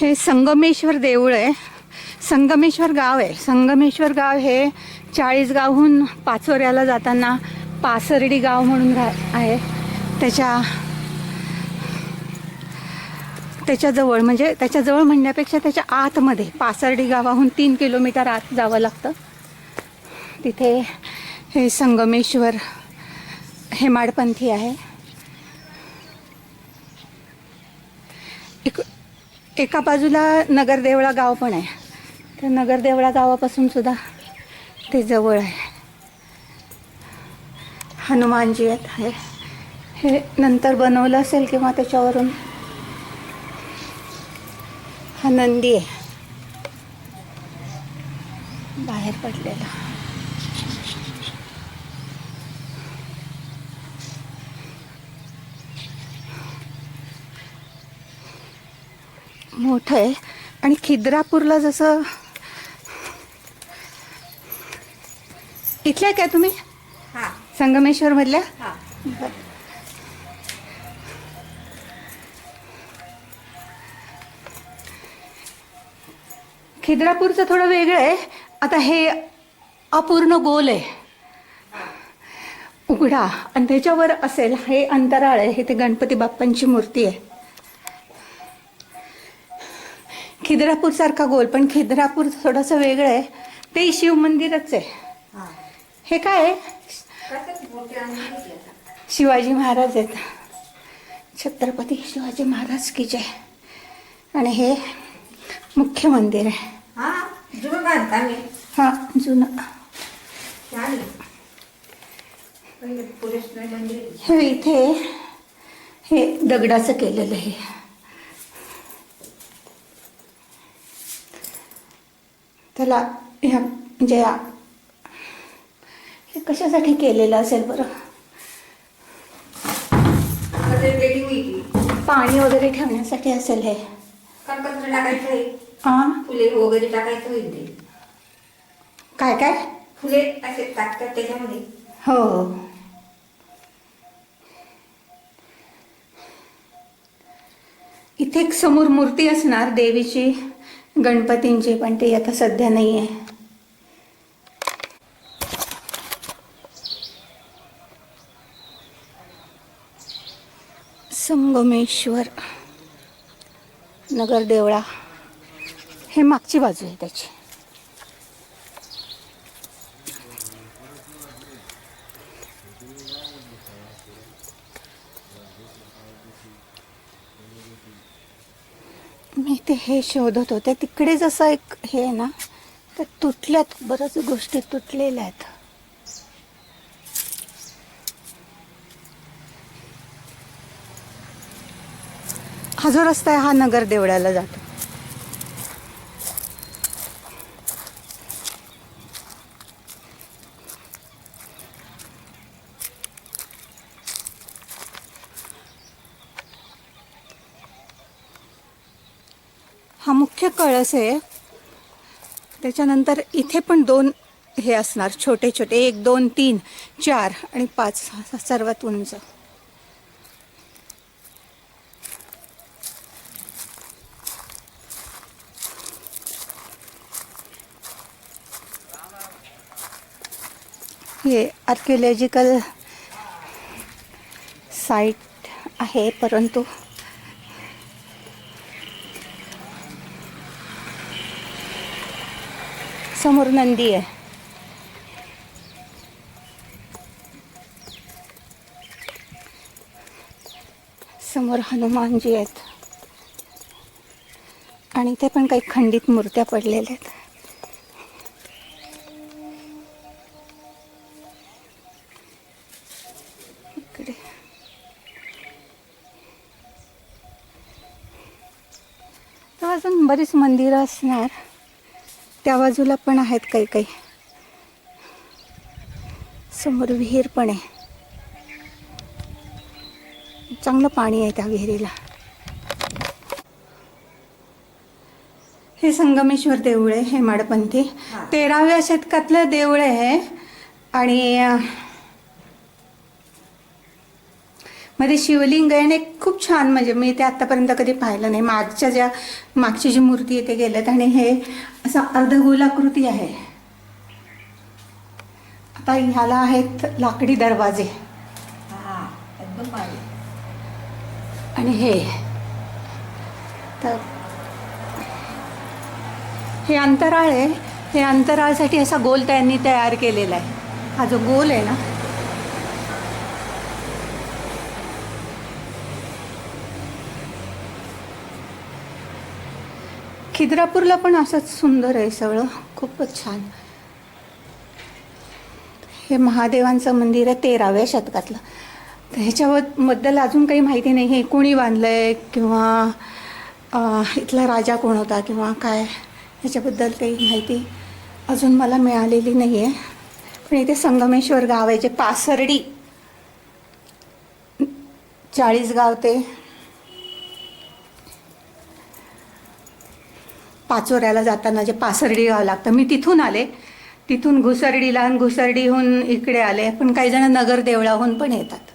हे संगमेश्वर देऊळ आहे. संगमेश्वर गाव आहे. संगमेश्वर गाव हे चाळीसगावहून पाचोऱ्याला जाताना पासर्डी गाव म्हणून आहे. त्याच्या त्याच्याजवळ म्हणजे त्याच्याजवळ म्हणण्यापेक्षा त्याच्या आतमध्ये पासर्डी गावाहून तीन किलोमीटर आत जावं लागतं. तिथे हे संगमेश्वर हेमाडपंथी आहे. एका बाजूला नगरदेवळा गाव पण आहे. तर नगरदेवळा गावापासून सुद्धा ते जवळ आहे. हनुमानजी आहेत. हे हे नंतर बनवलं असेल किंवा त्याच्यावरून हा नंदी आहे. बाहेर पडलेला. मोठं आहे. आणि खिद्रापूरला जसं इथल्या काय तुम्ही? हा. संगमेश्वर मधल्या हा. खिद्रापूरचं थोडं वेगळं आहे. आता हे अपूर्ण गोल आहे. उघडा. आणि त्याच्यावर असेल हे अंतराळ आहे. हे ते गणपती बाप्पांची मूर्ती आहे. खिद्रापूर सारखा गोल पण खिद्रापूर थोडंसं वेगळं आहे. ते शिव मंदिरच आहे. हा. हे काय आहे. शिवाजी महाराज आहेत. छत्रपती शिवाजी महाराज की जय. आणि हे मुख्य मंदिर आहे. हा जुनं हां. हे इथे हे दगडाचं केलेलं आहे. त्याला ह्या म्हणजे या- हे कशासाठी केलेलं असेल बरं? पाणी वगैरे ठेवण्यासाठी असेल हे. टाकायचं फुले वगैरे टाकायचं होईल काय काय? फुले असे टाकतात त्याच्यामध्ये. हो. इथे एक समोर मूर्ती असणार देवीची. गणपतींची पण ते आता सध्या नाही आहे. संगमेश्वर नगर देवळा हे मागची बाजू आहे त्याची. मी ते हे शोधत होते. तिकडे जसं एक हे आहे ना तर तुटल्यात बऱ्याच गोष्टी तुटलेल्या आहेत. हा जो रस्ता आहे हा नगर देवळाला जातो. हा मुख्य कळस आहे. त्याच्यानंतर इथे पण दोन हे असणार छोटे छोटे. एक दोन तीन चार आणि पाच. सर्वात उंच. हे आर्किओलॉजिकल साईट आहे परंतु समोर नंदी आहे. समोर हनुमानजी आहेत. आणि इथे पण काही खंडित मूर्त्या पडलेल्या आहेत. इकडे. अजून बरीच मंदिरं असणार. त्या बाजूला पण आहेत काही काही. समोर विहीर पण आहे. चांगलं पाणी आहे त्या विहिरीला. हे संगमेश्वर देऊळ आहे हेमाडपंथी. तेराव्या शतकातलं देऊळ आहे आणि मध्ये शिवलिंग आहे आणि खूप छान म्हणजे मी ते आतापर्यंत कधी पाहिलं नाही. मागच्या ज्या मागची जी मूर्ती आहे ते गेलेत आणि हे असं अर्धगोलाकृती आहे. आता ह्याला आहेत लाकडी दरवाजे. हा आणि हे. तर हे अंतराळ आहे. हे अंतराळसाठी असा गोल त्यांनी तयार केलेला आहे. हा जो गोल आहे ना खिद्रापूरला पण असंच सुंदर आहे सगळं. खूपच छान. हे महादेवांचं मंदिर आहे तेराव्या शतकातलं. तर ह्याच्याबद्दल अजून काही माहिती नाही. हे कोणी बांधलं आहे किंवा इथला राजा कोण होता किंवा काय ह्याच्याबद्दल काही माहिती अजून मला मिळालेली नाही आहे पण इथे संगमेश्वर गाव आहे जे पासर्डी चाळीसगाव ते पाचोऱ्याला जाताना जे पासर्डी गाव लागतं. मी तिथून आले. तिथून घुसर्डी लहान घुसर्डीहून इकडे आले. पण काही जण नगर देवळाहून पण येतात.